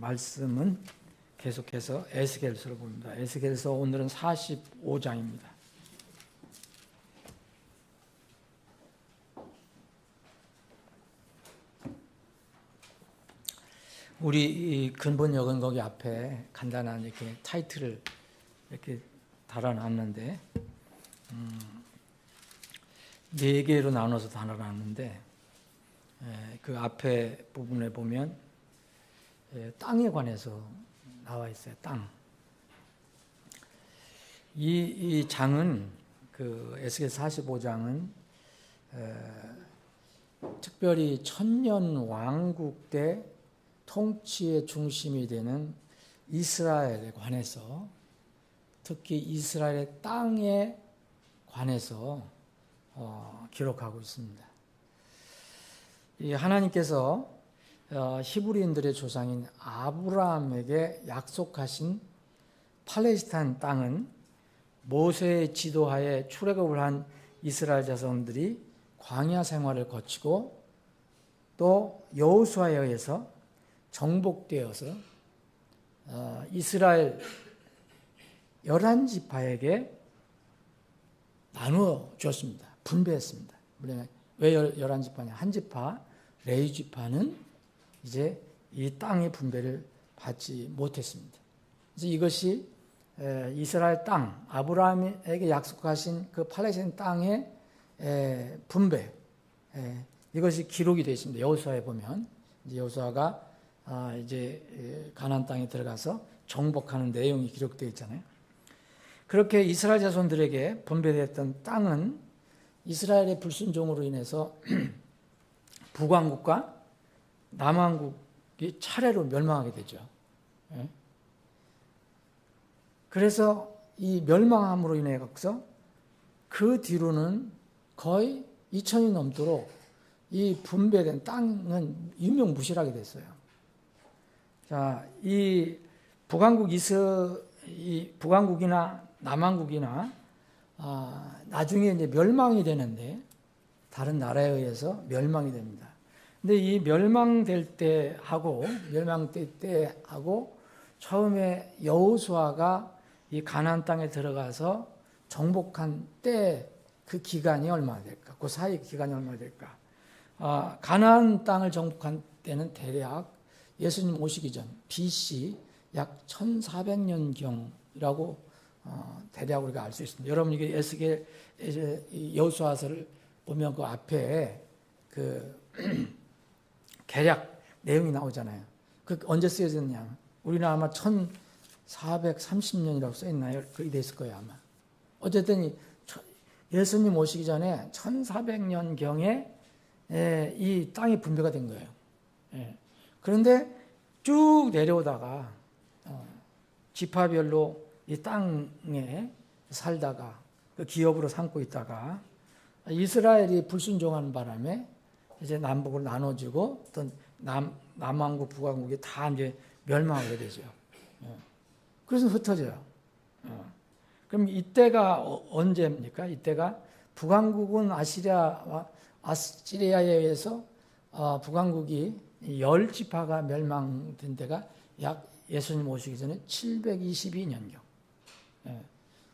말씀은 계속해서 에스겔서로 봅니다. 에스겔서 오늘은 45장입니다. 우리 이 근본 역은 거기 앞에 간단한 이렇게 타이틀을 이렇게 달아놨는데 음, 네 개로 나눠서 달아놨는데 에, 그 앞에 부분에 보면 에, 땅에 관해서 나와 있어요. 땅. 이, 이 장은 그 에스겔 45장은 특별히 천년 왕국 때 통치의 중심이 되는 이스라엘에 관해서 특히 이스라엘의 땅에 관해서 어, 기록하고 있습니다. 이 하나님께서 어, 히브리인들의 조상인 아브라함에게 약속하신 팔레스타인 땅은 모세의 지도하에 출애굽을 한 이스라엘 자손들이 광야 생활을 거치고 또 여호수아에 의해서 정복되어서 어, 이스라엘 열한 지파에게 나누어 주었습니다. 분배했습니다. 왜 열한 지파냐? 한 지파 레이 지파는 이제 이 땅의 분배를 받지 못했습니다. 그래서 이것이 이스라엘 땅 아브라함에게 약속하신 그 팔레스타인 땅의 분배 이것이 기록이 되어 있습니다. 여호수아에 보면 여호수아가 아, 이제 가나안 땅에 들어가서 정복하는 내용이 기록되어 있잖아요. 그렇게 이스라엘 자손들에게 분배됐던 땅은 이스라엘의 불순종으로 인해서 북왕국과 남왕국이 차례로 멸망하게 되죠. 예? 그래서 이 멸망함으로 인해서 그 뒤로는 거의 2000이 넘도록 이 분배된 땅은 유명무실하게 됐어요. 자, 이 북왕국 이스 이 북왕국이나 남왕국이나 아, 나중에 이제 멸망이 되는데 다른 나라에 의해서 멸망이 됩니다. 근데 이 멸망될 때 하고 멸망될 때 하고 처음에 여호수아가 이 가나안 땅에 들어가서 정복한 때 그 기간이 얼마나 될까? 그 사이 기간이 얼마나 될까? 아, 가나안 땅을 정복한 때는 대략 예수님 오시기 전 BC 약 1400년경이라고 어, 대략 우리가 알 수 있습니다. 여러분 이게 에스겔 여호수아서를 보면 그 앞에 그 계략 내용이 나오잖아요. 그 언제 쓰여졌냐? 우리는 아마 1430년이라고 써 있나요? 그게 됐을 거예요 아마. 어쨌든 예수님 오시기 전에 1400년 경에 이 땅이 분배가 된 거예요. 예. 그런데 쭉 내려오다가 어, 지파별로 이 땅에 살다가 그 기업으로 삼고 있다가 이스라엘이 불순종하는 바람에 이제 남북으로 나눠지고 어떤 남 남왕국 북왕국이 다 이제 멸망하게 되죠. 예. 그래서 흩어져요. 어. 그럼 이때가 어, 언제입니까? 이때가 북왕국은 아시리아와 아시리아에 의해서 어, 북왕국이 열 지파가 멸망된 때가 약 예수님 오시기 전에 722년경. 예.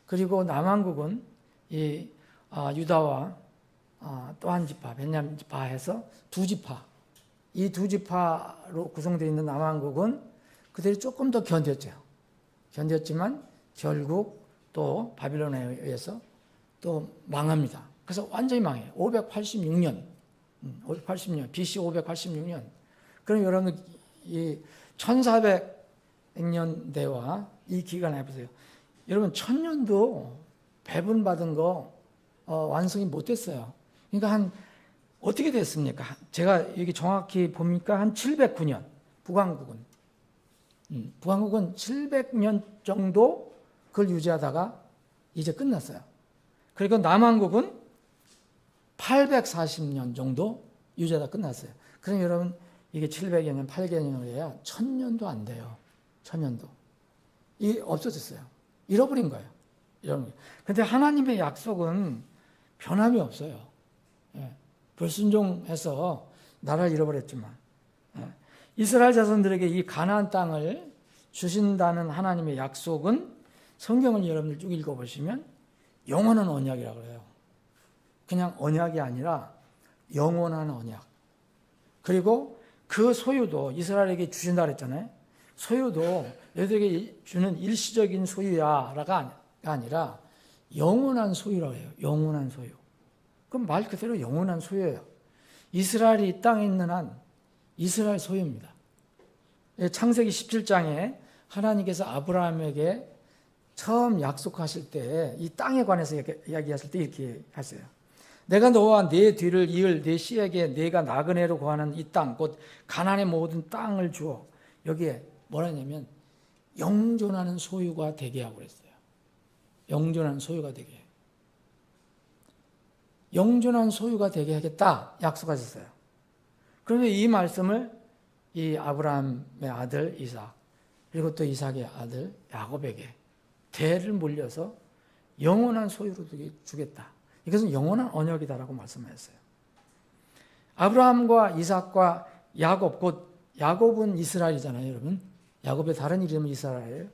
그리고 남왕국은 이 아, 유다와 아, 또한 지파, 베냐민 지파 해서 두 지파. 이 두 지파로 구성되어 있는 남왕국은 그들이 조금 더 견뎠죠. 견뎠지만 결국 또 바빌론에 의해서 또 망합니다. 그래서 완전히 망해요. 586년, 586년, BC 586년. 그럼 여러분 이 1400년대와 이 기간에 보세요. 여러분 천년도 배분받은 거 어, 완성이 못 됐어요. 그러니까 한 어떻게 됐습니까? 제가 여기 정확히 보니까 한 709년 북왕국은 음, 북왕국은 700년 정도 그걸 유지하다가 이제 끝났어요. 그리고 남왕국은 840년 정도 유지하다 끝났어요. 그럼 여러분 이게 700여 년, 800여 년을 해야 1000년도 안 돼요. 1000년도. 이 없어졌어요. 잃어버린 거예요. 이런 근데 하나님의 약속은 변함이 없어요. 예. 불순종해서 나라를 잃어버렸지만 예. 이스라엘 자손들에게 이 가나안 땅을 주신다는 하나님의 약속은 성경을 여러분들 쭉 읽어보시면 영원한 언약이라고 해요. 그냥 언약이 아니라 영원한 언약. 그리고 그 소유도 이스라엘에게 주신다 그랬잖아요. 소유도 너희들에게 주는 일시적인 소유야가 아니라 영원한 소유라고 해요. 영원한 소유. 그럼 말 그대로 영원한 소유예요. 이스라엘이 이 땅에 있는 한 이스라엘 소유입니다. 예, 창세기 17장에 하나님께서 아브라함에게 처음 약속하실 때 이 땅에 관해서 이야기하실 때 이렇게 하세요. 내가 너와 내 뒤를 이을 내 씨에게 내가 나그네로 구하는 이 땅, 곧 가난의 모든 땅을 주어 여기에 뭐라냐면 영존하는 소유가 되게 하고 그랬어요. 영존하는 소유가 되게. 영존한 소유가 되게 하겠다 약속하셨어요. 그런데 이 말씀을 이 아브라함의 아들 이삭 그리고 또 이삭의 아들 야곱에게 대를 물려서 영원한 소유로 주겠다. 이것은 영원한 언약이다라고 말씀하셨어요. 아브라함과 이삭과 야곱 곧 야곱은 이스라엘이잖아요, 여러분. 야곱의 다른 이름은 이스라엘.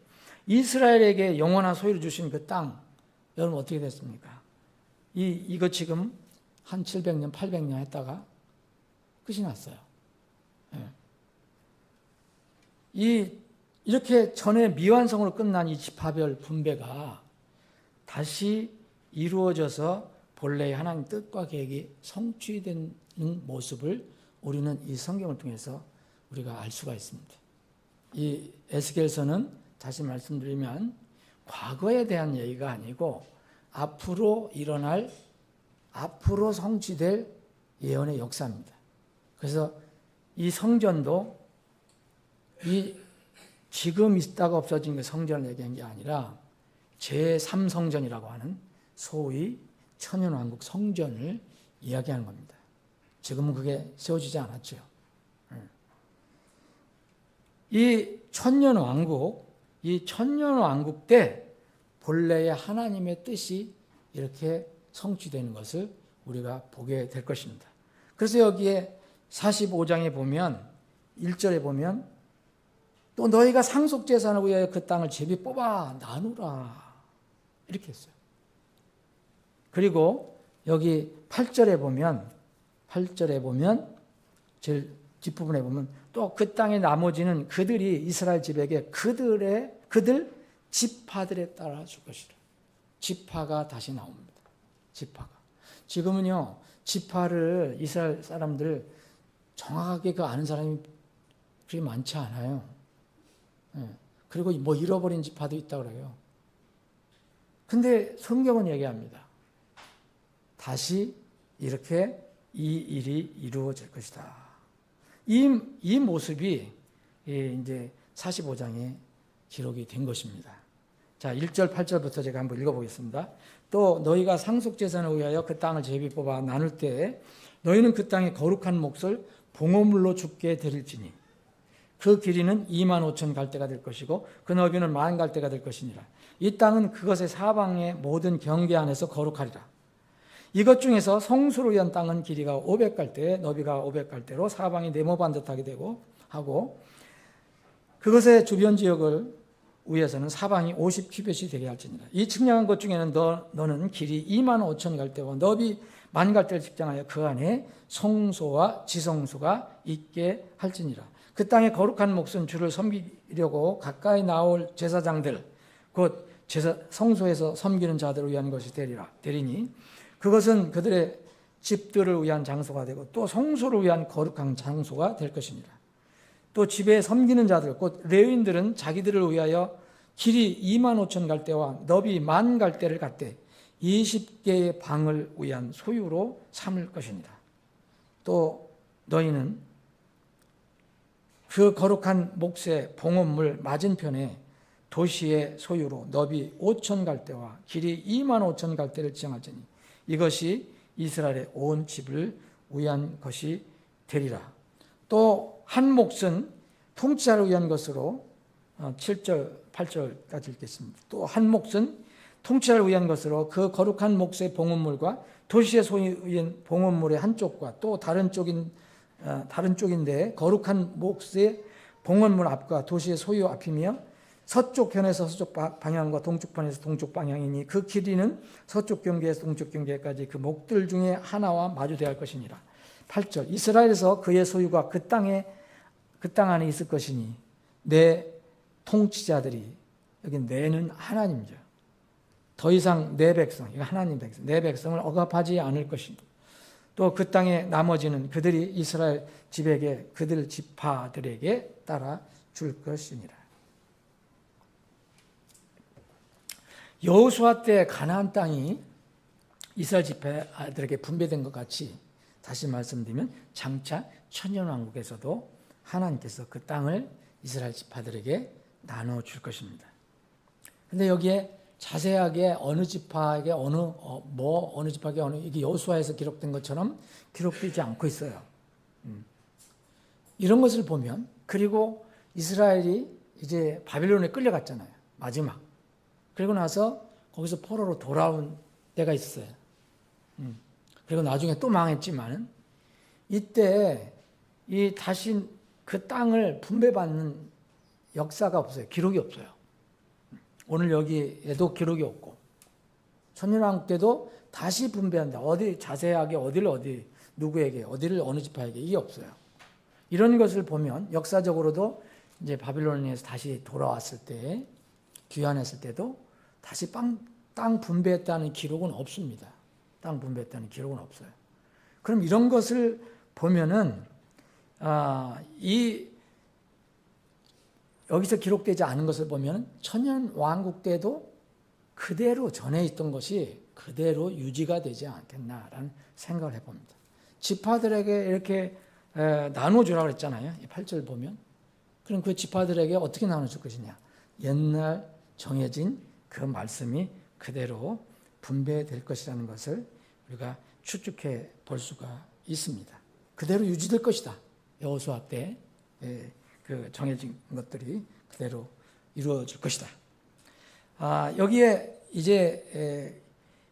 이스라엘에게 영원한 소유를 주신 그 땅, 여러분 어떻게 됐습니까? 이 이거 지금 한 700년, 800년 했다가 끝이 났어요. 예. 이 이렇게 전에 미완성으로 끝난 이 지파별 분배가 다시 이루어져서 본래의 하나님 뜻과 계획이 성취되는 모습을 우리는 이 성경을 통해서 우리가 알 수가 있습니다. 이 에스겔서는 다시 말씀드리면 과거에 대한 얘기가 아니고 앞으로 일어날 앞으로 성취될 예언의 역사입니다. 그래서 이 성전도 이 지금 있다가 없어진 그 성전을 얘기한 게 아니라 제3성전이라고 하는 소위 천연왕국 성전을 이야기하는 겁니다. 지금은 그게 세워지지 않았죠. 예. 이 천년왕국, 이 천년왕국 때 본래의 하나님의 뜻이 이렇게 성취되는 것을 우리가 보게 될 것입니다. 그래서 여기에 45장에 보면 1절에 보면 또 너희가 상속 재산을 위하여 그 땅을 제비 뽑아 나누라 이렇게 했어요. 그리고 여기 8절에 보면 8절에 보면 제일 뒷부분에 보면 또 그 땅의 나머지는 그들이 이스라엘 집에게 그들의 그들 지파들에 따라 줄 것이라. 지파가 다시 나옵니다. 지파가. 지금은요, 지파를 이스라엘 사람들 정확하게 그 아는 사람이 그리 많지 않아요. 예. 그리고 뭐 잃어버린 지파도 있다 그래요. 근데 성경은 얘기합니다. 다시 이렇게 이 일이 이루어질 것이다. 이, 이 모습이 이제 45장에 기록이 된 것입니다. 자, 1절, 8절부터 제가 한번 읽어보겠습니다. 또 너희가 상속재산을 위하여 그 땅을 제비 뽑아 나눌 때 너희는 그 땅의 거룩한 몫을 봉어물로 죽게 드릴지니 그 길이는 2만 5천 갈대가 될 것이고 그 너비는 만 갈대가 될 것이니라. 이 땅은 그것의 사방의 모든 경계 안에서 거룩하리라. 이것 중에서 성수를 위한 땅은 길이가 500갈대, 너비가 500갈대로 사방이 네모 반듯하게 되고 하고 그것의 주변 지역을 위에서는 사방이 50큐벳이 되게 할지니라. 이 측량한 것 중에는 너, 너는 길이 2만 5천 갈대와 너비 만 갈대를 측정하여 그 안에 성소와 지성소가 있게 할지니라. 그 땅의 거룩한 몫은 주를 섬기려고 가까이 나올 제사장들 곧 제사 성소에서 섬기는 자들을 위한 것이 되리라 되리니 그것은 그들의 집들을 위한 장소가 되고 또 성소를 위한 거룩한 장소가 될 것입니다. 또 집에 섬기는 자들 곧 레위인들은 자기들을 위하여 길이 2만 5천 갈대와 너비 만 갈대를 갖되 20개의 방을 위한 소유로 삼을 것입니다. 또 너희는 그 거룩한 몫의 봉헌물 맞은편에 도시의 소유로 너비 5천 갈대와 길이 2만 5천 갈대를 지정하지니 이것이 이스라엘의 온 집을 위한 것이 되리라. 또 한 몫은 통치자를 위한 것으로 7절, 어, 8절까지 읽겠습니다. 또 한 몫은 통치자를 위한 것으로 그 거룩한 몫의 봉헌물과 도시의 소유인 봉헌물의 한쪽과 또 다른 쪽인 어, 다른 쪽인데 거룩한 몫의 봉헌문 앞과 도시의 소유 앞이며 서쪽 편에서 서쪽 바- 방향과 동쪽 편에서 동쪽 방향이니 그 길이는 서쪽 경계에서 동쪽 경계까지 그 목들 중에 하나와 마주대할 것이니라. 8절 이스라엘에서 그의 소유가 그 땅에 그 땅 안에 있을 것이니 내 통치자들이 여기 내는 하나님이죠. 더 이상 내 백성, 이거 하나님 백성, 내 백성을 억압하지 않을 것이고 또그 땅의 나머지는 그들이 이스라엘 집에게 그들 지파들에게 따라 줄 것이니라. 여호수아 때 가나안 땅이 이스라엘 지파들에게 분배된 것 같이 다시 말씀드리면 장차 천년왕국에서도 하나님께서 그 땅을 이스라엘 지파들에게 나눠 줄 것입니다. 근데 여기에 자세하게 어느 지파에게 어느 어, 뭐 어느 지파에게 어느 이게 여호수아에서 기록된 것처럼 기록되지 않고 있어요. 음. 이런 것을 보면 그리고 이스라엘이 이제 바빌론에 끌려갔잖아요. 마지막. 그리고 나서 거기서 포로로 돌아온 때가 있었어요. 음. 그리고 나중에 또 망했지만은 이때 이 다시 그 땅을 분배받는 역사가 없어요. 기록이 없어요. 오늘 여기에도 기록이 없고 천년왕국 때도 다시 분배한다. 어디 자세하게 어디를 어디 누구에게 어디를 어느 지파에게 이게 없어요. 이런 것을 보면 역사적으로도 이제 바빌론에서 다시 돌아왔을 때 귀환했을 때도 다시 빵, 땅 분배했다는 기록은 없습니다. 땅 분배했다는 기록은 없어요. 그럼 이런 것을 보면은 아, 이 여기서 기록되지 않은 것을 보면 천년 왕국 때도 그대로 전에 있던 것이 그대로 유지가 되지 않겠나라는 생각을 해봅니다. 지파들에게 이렇게 에, 나눠주라고 했잖아요. 8절 보면. 그럼 그 지파들에게 어떻게 나눠줄 것이냐. 옛날 정해진 그 말씀이 그대로 분배될 것이라는 것을 우리가 추측해 볼 수가 있습니다. 그대로 유지될 것이다. 여호수아 때 예, 그 정해진 것들이 그대로 이루어질 것이다. 아, 여기에 이제 에,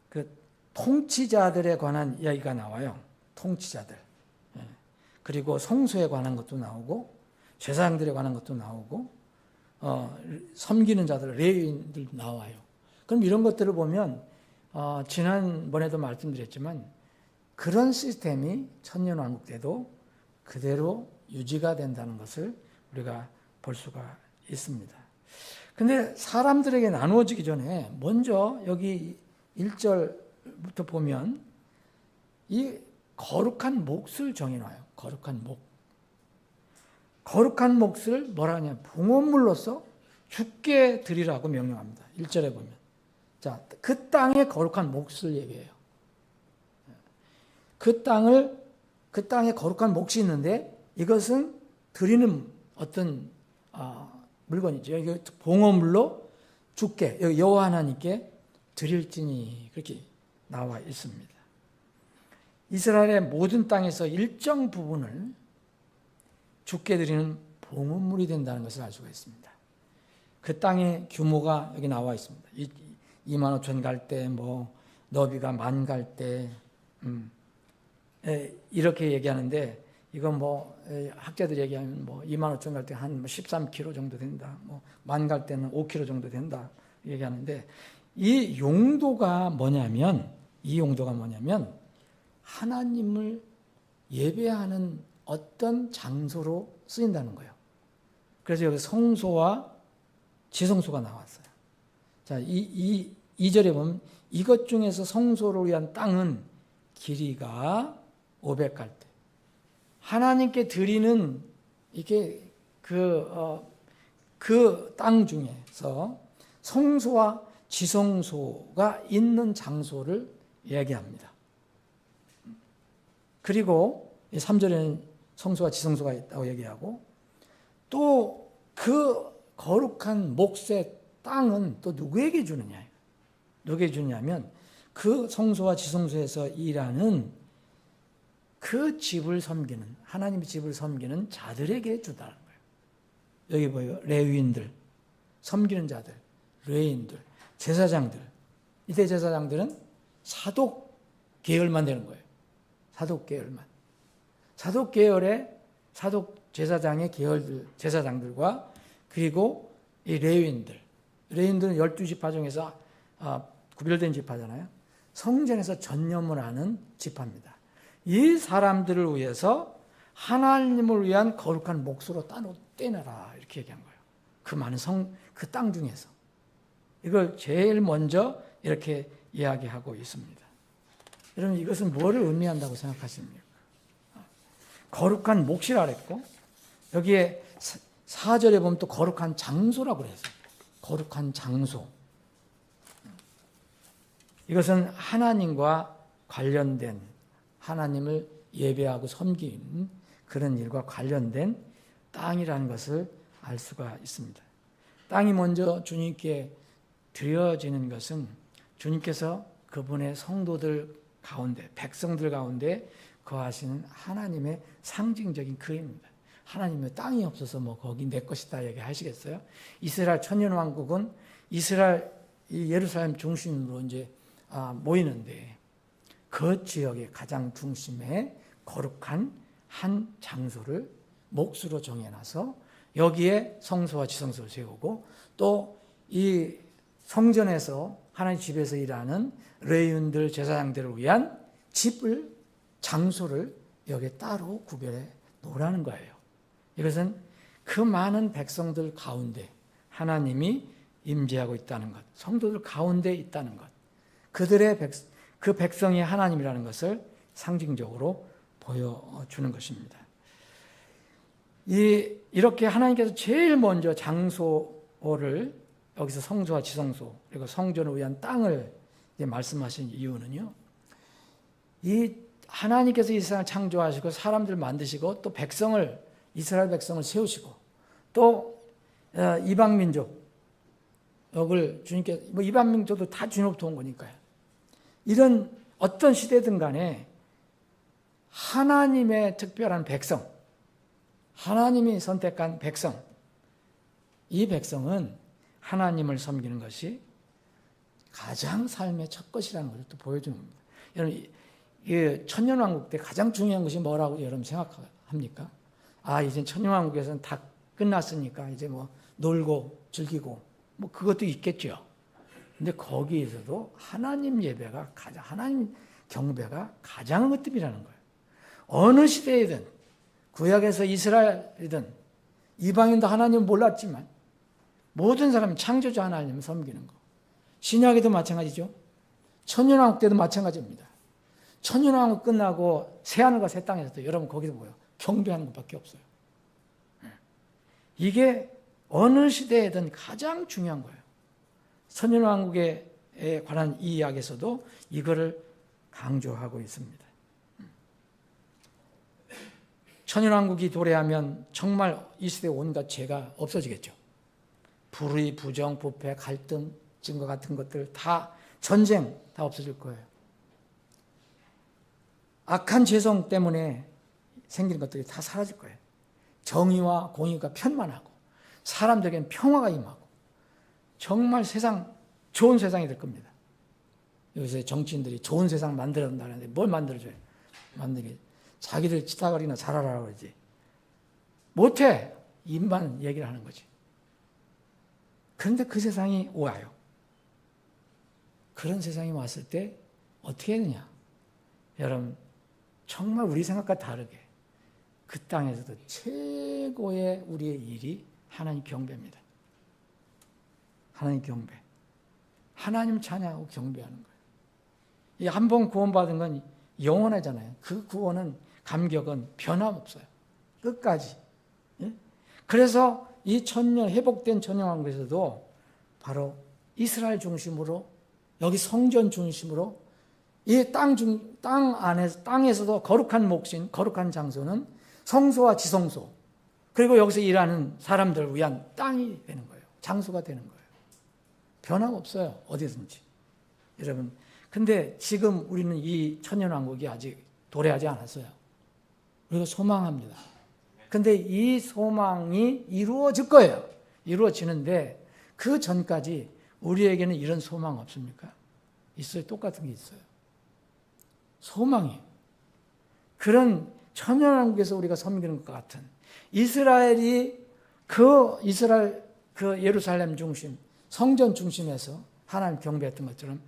그 통치자들에 관한 이야기가 나와요. 통치자들. 예. 그리고 성소에 관한 것도 나오고 제사장들에 관한 것도 나오고 어, 섬기는 자들 레위인들 나와요. 그럼 이런 것들을 보면 어, 지난번에도 말씀드렸지만 그런 시스템이 천년왕국 때도 그대로 유지가 된다는 것을 우리가 볼 수가 있습니다. 근데 사람들에게 나누어지기 전에 먼저 여기 1절부터 보면 이 거룩한 몫을 정해놔요. 거룩한 몫. 거룩한 몫을 뭐라 하냐. 봉헌물로서 죽게 드리라고 명령합니다. 1절에 보면. 자, 그 땅의 거룩한 몫을 얘기해요. 그 땅을, 그 땅에 거룩한 몫이 있는데 이것은 드리는 어떤 아, 물건이죠. 이거 봉헌물로 여기 여호와 하나님께 드릴지니 그렇게 나와 있습니다. 이스라엘의 모든 땅에서 일정 부분을 죽게 드리는 봉헌물이 된다는 것을 알 수가 있습니다. 그 땅의 규모가 여기 나와 있습니다. 2만 5천 갈 때, 뭐 너비가 만 갈 때, 음, 에, 이렇게 얘기하는데 이건 뭐 에, 학자들이 얘기하면 뭐 2만 5천 갈 때 한 13km 정도 된다. 뭐 만 갈 때는 5km 정도 된다. 얘기하는데 이 용도가 뭐냐면 이 용도가 뭐냐면 하나님을 예배하는 어떤 장소로 쓰인다는 거예요. 그래서 여기 성소와 지성소가 나왔어요. 자, 이, 이, 이 절에 보면 이것 중에서 성소를 위한 땅은 길이가 500갈 때. 하나님께 드리는 이게 그, 어, 그 땅 중에서 성소와 지성소가 있는 장소를 얘기합니다. 그리고 3절에는 성소와 지성소가 있다고 얘기하고 또 그 거룩한 몫의 땅은 또 누구에게 주느냐? 누구에게 주냐면 그 성소와 지성소에서 일하는 그 집을 섬기는 하나님의 집을 섬기는 자들에게 주다는 거예요. 여기 보여 레위인들, 섬기는 자들, 레위인들, 제사장들. 이때 제사장들은 사독 계열만 되는 거예요. 사독 계열만. 사독 계열의 사독 제사장의 계열들 제사장들과 그리고 이 레위인들 레위인들은 12지파 중에서 아, 구별된 지파잖아요. 성전에서 전념을 하는 지파입니다. 이 사람들을 위해서 하나님을 위한 거룩한 몫으로 따로 떼내라 이렇게 얘기한 거예요. 그 많은 성 그 땅 중에서 이걸 제일 먼저 이렇게 이야기하고 있습니다. 여러분 이것은 뭐를 의미한다고 생각하십니까? 거룩한 몫이라 그랬고 여기에 사- 4절에 보면 또 거룩한 장소라고 그랬어요. 거룩한 장소. 이것은 하나님과 관련된 하나님을 예배하고 섬기는 그런 일과 관련된 땅이라는 것을 알 수가 있습니다. 땅이 먼저 주님께 드려지는 것은 주님께서 그분의 성도들 가운데, 백성들 가운데 거하시는 하나님의 상징적인 그림입니다. 하나님의 땅이 없어서 뭐 거기 내 것이다 얘기하시겠어요? 이스라엘 천년왕국은 이스라엘 이 예루살렘 중심으로 이제 아, 모이는데 그 지역의 가장 중심에 거룩한 한 장소를 몫으로 정해놔서 여기에 성소와 지성소를 세우고 또 이 성전에서 하나님 집에서 일하는 레위인들 제사장들을 위한 집을 장소를 여기에 따로 구별해 놓으라는 거예요. 이것은 그 많은 백성들 가운데 하나님이 임재하고 있다는 것, 성도들 가운데 있다는 것, 그들의 백, 그 백성이 하나님이라는 것을 상징적으로 보여주는 것입니다. 이, 이렇게 하나님께서 제일 먼저 장소를 여기서 성소와 지성소 그리고 성전을 위한 땅을 말씀하신 이유는요. 이 하나님께서 이 세상을 창조하시고 사람들 만드시고 또 백성을 이스라엘 백성을 세우시고 또 어, 이방 민족 을 주님께 뭐 이방 민족도 다 주님으로부터 온 거니까요. 이런 어떤 시대든 간에 하나님의 특별한 백성, 하나님이 선택한 백성, 이 백성은 하나님을 섬기는 것이 가장 삶의 첫 것이라는 것을 또 보여주는 겁니다. 여러분, 천년왕국 때 가장 중요한 것이 뭐라고 여러분 생각합니까? 아, 이제 천년왕국에서는 다 끝났으니까 이제 뭐 놀고 즐기고 뭐 그것도 있겠죠. 근데 거기에서도 하나님 예배가 가장, 하나님 경배가 가장 으뜸이라는 거예요. 어느 시대이든, 구약에서 이스라엘이든, 이방인도 하나님 몰랐지만, 모든 사람이 창조주 하나님을 섬기는 거. 신약에도 마찬가지죠. 천년왕국 때도 마찬가지입니다. 천년왕국 끝나고 새하늘과 새 땅에서도 여러분 거기서 뭐요? 경배하는 것밖에 없어요. 이게 어느 시대에든 가장 중요한 거예요. 천년왕국에 관한 이 이야기에서도 이거를 강조하고 있습니다. 천년왕국이 도래하면 정말 이 시대 온갖 죄가 없어지겠죠. 불의, 부정, 부패, 갈등, 증거 같은 것들 다 전쟁 다 없어질 거예요. 악한 죄성 때문에 생기는 것들이 다 사라질 거예요. 정의와 공의가 편만하고 사람들에게는 평화가 임하고 정말 세상 좋은 세상이 될 겁니다. 요새 정치인들이 좋은 세상 만들어 달라는데 뭘 만들어줘요? 만들게 자기들 치타거리나 잘하라고 그러지. 못해 입만 얘기를 하는 거지. 그런데 그 세상이 와요. 그런 세상이 왔을 때 어떻게 되냐? 여러분 정말 우리 생각과 다르게 그 땅에서도 최고의 우리의 일이 하나님 경배입니다. 하나님 경배. 하나님 찬양하고 경배하는 거예요. 이 한 번 구원받은 건 영원하잖아요. 그 구원은 감격은 변함없어요. 끝까지. 예? 그래서 이 천년 회복된 천년왕국에서도 바로 이스라엘 중심으로 여기 성전 중심으로 이땅 중, 땅 안에서, 땅에서도 거룩한 몫인, 거룩한 장소는 성소와 지성소, 그리고 여기서 일하는 사람들을 위한 땅이 되는 거예요. 장소가 되는 거예요. 변함없어요. 어디든지. 여러분. 근데 지금 우리는 이 천년왕국이 아직 도래하지 않았어요. 우리가 소망합니다. 근데 이 소망이 이루어질 거예요. 이루어지는데 그 전까지 우리에게는 이런 소망 없습니까? 있어요. 똑같은 게 있어요. 소망이. 그런 천연왕국에서 우리가 섬기는 것 같은 이스라엘이 그 이스라엘 그 예루살렘 중심 성전 중심에서 하나님 경배했던 것처럼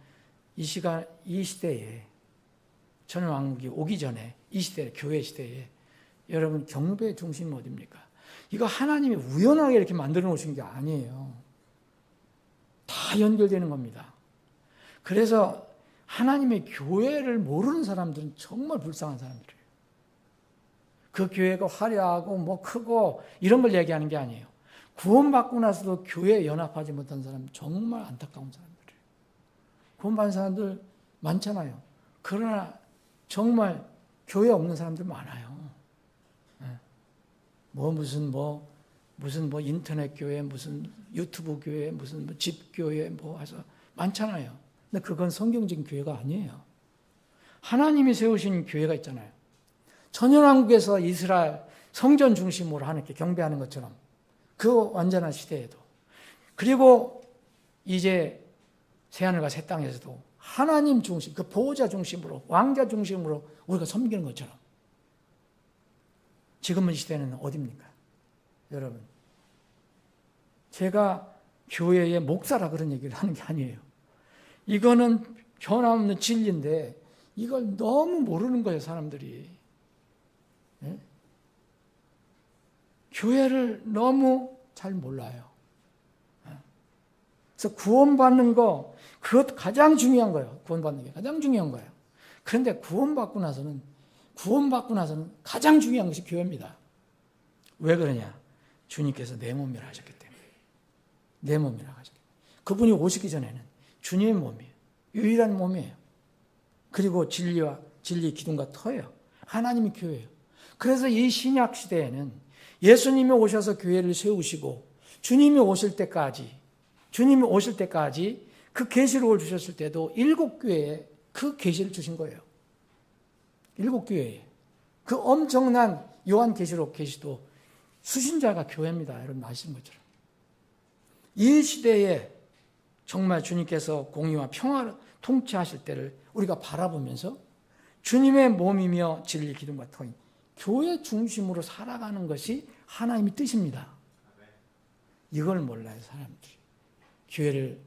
이 시간 이 시대에 천연왕국이 오기 전에 이 시대 교회 시대에 여러분 경배 중심은 어딥니까? 이거 하나님이 우연하게 이렇게 만들어 놓으신 게 아니에요. 다 연결되는 겁니다. 그래서 하나님의 교회를 모르는 사람들은 정말 불쌍한 사람들이에요. 그 교회가 화려하고 뭐 크고 이런 걸 얘기하는 게 아니에요. 구원받고 나서도 교회에 연합하지 못한 사람 정말 안타까운 사람들이에요. 구원받은 사람들 많잖아요. 그러나 정말 교회 없는 사람들 많아요. 예. 뭐 무슨 뭐 무슨 뭐 인터넷 교회 무슨 유튜브 교회 무슨 뭐 집 교회 뭐 해서 많잖아요. 근데 그건 성경적인 교회가 아니에요. 하나님이 세우신 교회가 있잖아요. 천연왕국에서 이스라엘 성전 중심으로 하나님께 경배하는 것처럼 그 완전한 시대에도 그리고 이제 새하늘과 새 땅에서도 하나님 중심, 그 보호자 중심으로 왕자 중심으로 우리가 섬기는 것처럼 지금은 이 시대는 어딥니까? 여러분 제가 교회의 목사라 그런 얘기를 하는 게 아니에요. 이거는 변함없는 진리인데 이걸 너무 모르는 거예요, 사람들이. 예? 교회를 너무 잘 몰라요. 예? 그래서 구원받는 거, 그것 가장 중요한 거예요. 구원받는 게 가장 중요한 거예요. 그런데 구원받고 나서는, 구원받고 나서는 가장 중요한 것이 교회입니다. 왜 그러냐? 주님께서 내 몸이라 하셨기 때문에. 내 몸이라 하셨기 때문에. 그분이 오시기 전에는 주님의 몸이에요. 유일한 몸이에요. 그리고 진리와 진리 기둥과 터예요. 하나님이 교회예요. 그래서 이 신약 시대에는 예수님이 오셔서 교회를 세우시고 주님이 오실 때까지 주님이 오실 때까지 그 계시록을 주셨을 때도 일곱 교회에 그 계시를 주신 거예요. 일곱 교회에 그 엄청난 요한 계시록 계시도 수신자가 교회입니다. 여러분 아시는 것처럼 이 시대에 정말 주님께서 공의와 평화를 통치하실 때를 우리가 바라보면서 주님의 몸이며 진리 기둥과 터인 교회 중심으로 살아가는 것이 하나님의 뜻입니다. 이걸 몰라요, 사람들이. 교회를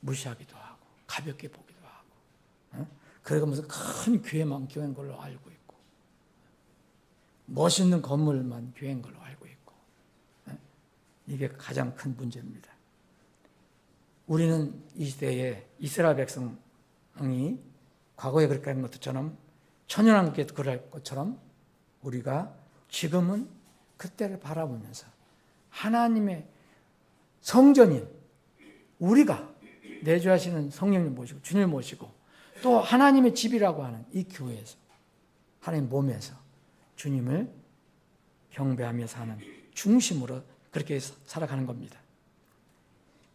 무시하기도 하고, 가볍게 보기도 하고, 어? 무슨 큰 교회만 교회인 걸로 알고 있고, 멋있는 건물만 교회인 걸로 알고 있고, 어? 이게 가장 큰 문제입니다. 우리는 이 시대에 이스라엘 백성이 과거에 그렇게 한 것처럼 천연왕국에 그럴 것처럼 우리가 지금은 그때를 바라보면서 하나님의 성전인 우리가 내주하시는 성령님 모시고 주님 모시고 또 하나님의 집이라고 하는 이 교회에서 하나님 몸에서 주님을 경배하며 사는 중심으로 그렇게 살아가는 겁니다.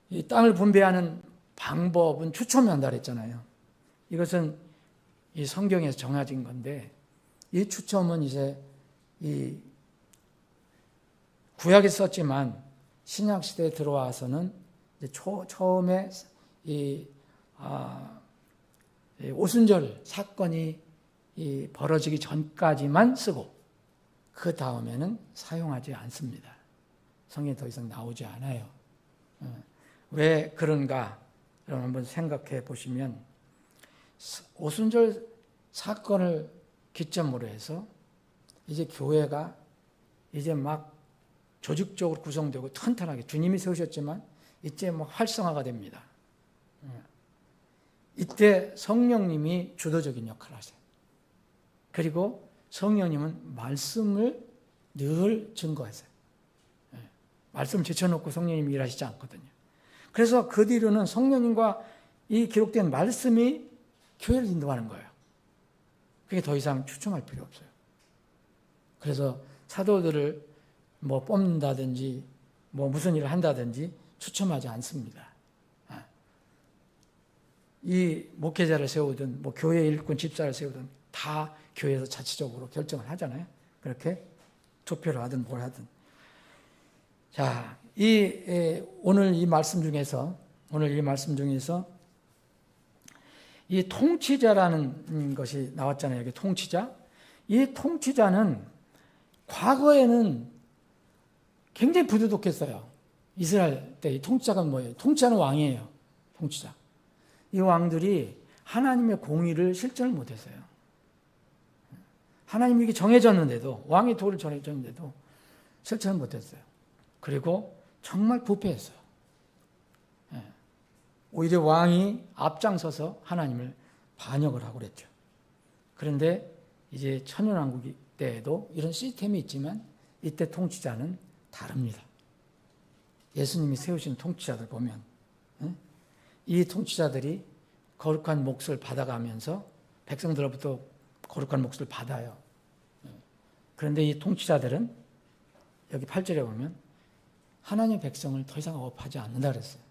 이 땅을 분배하는 방법은 한다 그랬잖아요. 이것은 이 성경에서 정해진 건데 이 추첨은 이제 이 구약에 썼지만 신약 시대에 들어와서는 초, 처음에 이, 아, 이 오순절 사건이 이 벌어지기 전까지만 쓰고 그 다음에는 사용하지 않습니다. 성경에 더 이상 나오지 않아요. 어, 왜 그런가? 여러분 한번 생각해 보시면 오순절 사건을 기점으로 해서 이제 교회가 이제 막 조직적으로 구성되고 튼튼하게 주님이 세우셨지만 이제 뭐 활성화가 됩니다. 예. 이때 성령님이 주도적인 역할을 하세요. 그리고 성령님은 말씀을 늘 증거하세요. 예. 말씀 제쳐놓고 성령님이 일하시지 않거든요. 그래서 그 뒤로는 성령님과 이 기록된 말씀이 교회를 인도하는 거예요. 그게 더 이상 추첨할 필요 없어요. 그래서 사도들을 뭐 뽑는다든지 뭐 무슨 일을 한다든지 추첨하지 않습니다. 아. 이 목회자를 세우든 뭐 교회 일꾼 집사를 세우든 다 교회에서 자체적으로 결정을 하잖아요. 그렇게 투표를 하든 뭘 하든. 자, 이 오늘 이 말씀 중에서 오늘 이 말씀 중에서 이 통치자라는 것이 나왔잖아요. 여기 통치자. 이 통치자는 과거에는 굉장히 부도덕했어요. 이스라엘 때 이 통치자가 뭐예요? 통치하는 왕이에요. 통치자. 이 왕들이 하나님의 공의를 실천을 못했어요. 하나님이 이게 정해졌는데도 왕의 도를 정해졌는데도 실천을 못했어요. 그리고 정말 부패했어요. 예. 오히려 왕이 앞장서서 하나님을 반역을 하고 그랬죠. 그런데 이제 천연왕국 때에도 이런 시스템이 있지만 이때 통치자는 다릅니다. 예수님이 세우신 통치자들 보면 응? 이 통치자들이 거룩한 몫을 받아가면서 백성들로부터 거룩한 몫을 받아요. 그런데 이 통치자들은 여기 8절에 보면 하나님의 백성을 더 이상 억압하지 않는다 그랬어요.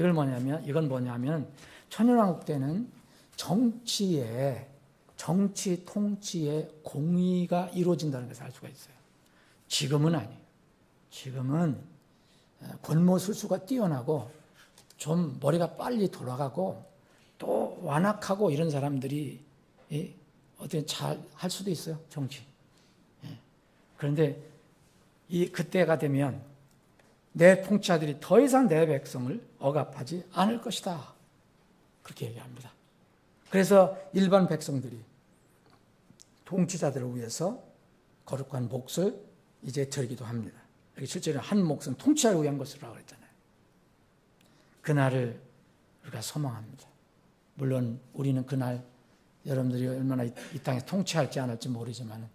이걸 뭐냐면 이건 뭐냐면 천연왕국 때는 정치에 정치 통치의 공의가 이루어진다는 것을 알 수가 있어요. 지금은 아니에요. 지금은 권모술수가 뛰어나고 좀 머리가 빨리 돌아가고 또 완악하고 이런 사람들이 어떻게 잘 할 수도 있어요 정치. 예. 그런데 이 그때가 되면 내 통치자들이 더 이상 내 백성을 억압하지 않을 것이다. 그렇게 얘기합니다. 그래서 일반 백성들이 통치자들을 위해서 거룩한 몫을 이제 드리기도 합니다. 여기 실제로 한 몫은 통치하기 위한 것이라고 그랬잖아요. 그날을 우리가 소망합니다. 물론 우리는 그날 여러분들이 얼마나 이, 이 땅에 통치할지 않을지 모르지만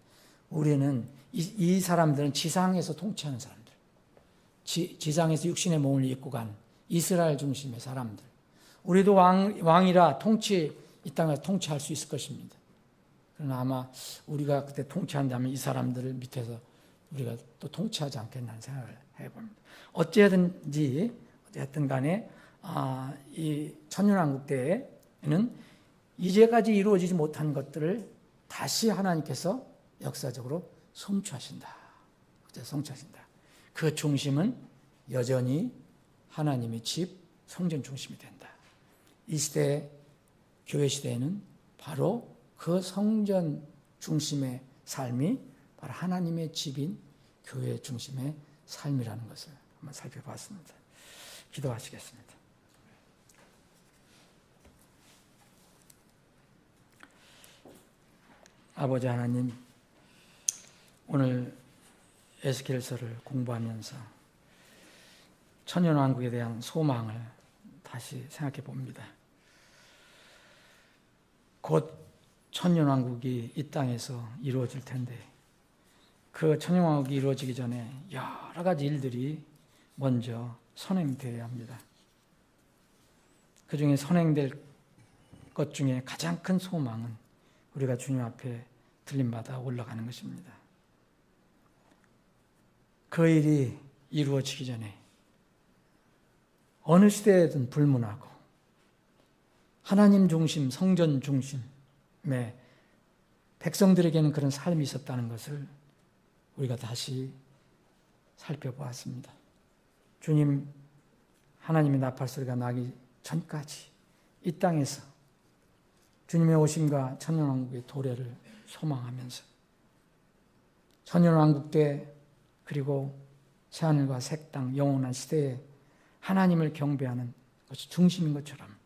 우리는 이, 이 사람들은 지상에서 통치하는 사람들, 지, 지상에서 육신의 몸을 입고 간 이스라엘 중심의 사람들. 우리도 왕, 왕이라 통치 이 땅을 통치할 수 있을 것입니다. 그러나 아마 우리가 그때 통치한다면 이 사람들을 밑에서 우리가 또 통치하지 않겠다는 생각을 해봅니다. 어찌든지 어쨌든 간에 아, 이 천년왕국 때에는 이제까지 이루어지지 못한 것들을 다시 하나님께서 역사적으로 성취하신다. 성취하신다. 그 중심은 여전히 하나님의 집, 성전 중심이 된다. 이 시대, 교회 시대에는 바로 그 성전 중심의 삶이 바로 하나님의 집인 교회 중심의 삶이라는 것을 한번 살펴봤습니다. 기도하시겠습니다. 아버지 하나님, 오늘 에스겔서를 공부하면서 천연왕국에 대한 소망을 다시 생각해 봅니다. 곧 천년왕국이 이 땅에서 이루어질 텐데 그 천년왕국이 이루어지기 전에 여러 가지 일들이 먼저 선행되어야 합니다. 그 중에 선행될 것 중에 가장 큰 소망은 우리가 주님 앞에 들림받아 올라가는 것입니다. 그 일이 이루어지기 전에 어느 시대에든 불문하고 하나님 중심, 성전 중심의 백성들에게는 그런 삶이 있었다는 것을 우리가 다시 살펴보았습니다. 주님, 하나님의 나팔 소리가 나기 전까지 이 땅에서 주님의 오심과 천년왕국의 도래를 소망하면서 천년왕국 때 그리고 새하늘과 새 땅 영원한 시대에 하나님을 경배하는 것이 중심인 것처럼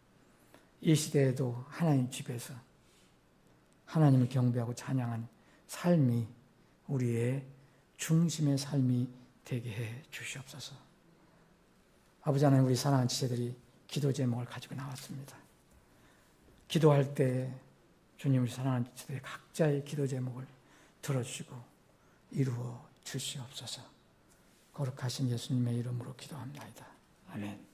이 시대에도 하나님 집에서 하나님을 경배하고 찬양하는 삶이 우리의 중심의 삶이 되게 해 주시옵소서. 아버지 하나님 우리 사랑하는 지체들이 기도 제목을 가지고 나왔습니다. 기도할 때 주님 우리 사랑하는 지체들의 각자의 기도 제목을 들어주시고 이루어 주시옵소서. 거룩하신 예수님의 이름으로 기도합니다. 아멘.